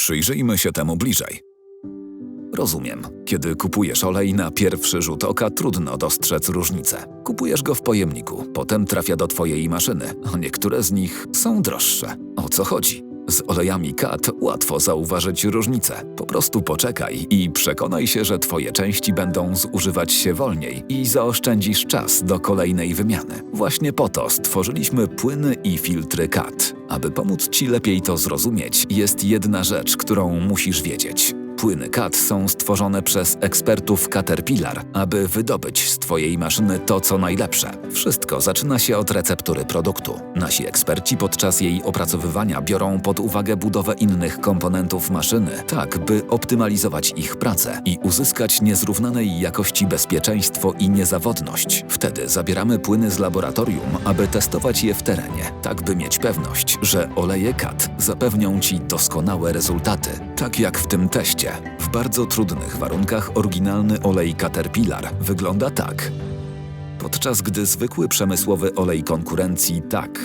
Przyjrzyjmy się temu bliżej. Rozumiem. Kiedy kupujesz olej na pierwszy rzut oka, trudno dostrzec różnicę. Kupujesz go w pojemniku, potem trafia do twojej maszyny, a niektóre z nich są droższe. O co chodzi? Z olejami CAT łatwo zauważyć różnicę. Po prostu poczekaj i przekonaj się, że twoje części będą zużywać się wolniej i zaoszczędzisz czas do kolejnej wymiany. Właśnie po to stworzyliśmy płyny i filtry CAT. Aby pomóc ci lepiej to zrozumieć, jest jedna rzecz, którą musisz wiedzieć. Płyny CAT są stworzone przez ekspertów Caterpillar, aby wydobyć z Twojej maszyny to, co najlepsze. Wszystko zaczyna się od receptury produktu. Nasi eksperci podczas jej opracowywania biorą pod uwagę budowę innych komponentów maszyny, tak by optymalizować ich pracę i uzyskać niezrównanej jakości bezpieczeństwo i niezawodność. Wtedy zabieramy płyny z laboratorium, aby testować je w terenie, tak by mieć pewność, że oleje CAT zapewnią Ci doskonałe rezultaty, tak jak w tym teście. W bardzo trudnych warunkach oryginalny olej Caterpillar wygląda tak, podczas gdy zwykły przemysłowy olej konkurencji tak.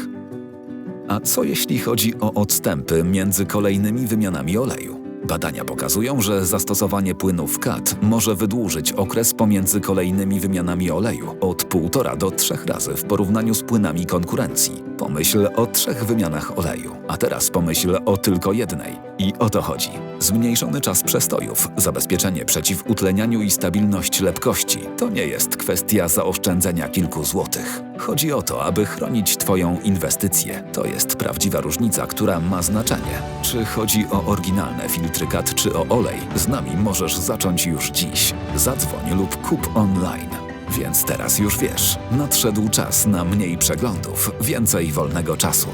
A co jeśli chodzi o odstępy między kolejnymi wymianami oleju? Badania pokazują, że zastosowanie płynów CAT może wydłużyć okres pomiędzy kolejnymi wymianami oleju od 1,5 do 3 razy w porównaniu z płynami konkurencji. Pomyśl o trzech wymianach oleju, a teraz pomyśl o tylko jednej. I o to chodzi. Zmniejszony czas przestojów, zabezpieczenie przeciw utlenianiu i stabilność lepkości to nie jest kwestia zaoszczędzenia kilku złotych. Chodzi o to, aby chronić Twoją inwestycję. To jest prawdziwa różnica, która ma znaczenie. Czy chodzi o oryginalne filtry CAT czy o olej? Z nami możesz zacząć już dziś. Zadzwoń lub kup online. Więc teraz już wiesz, nadszedł czas na mniej przeglądów, więcej wolnego czasu.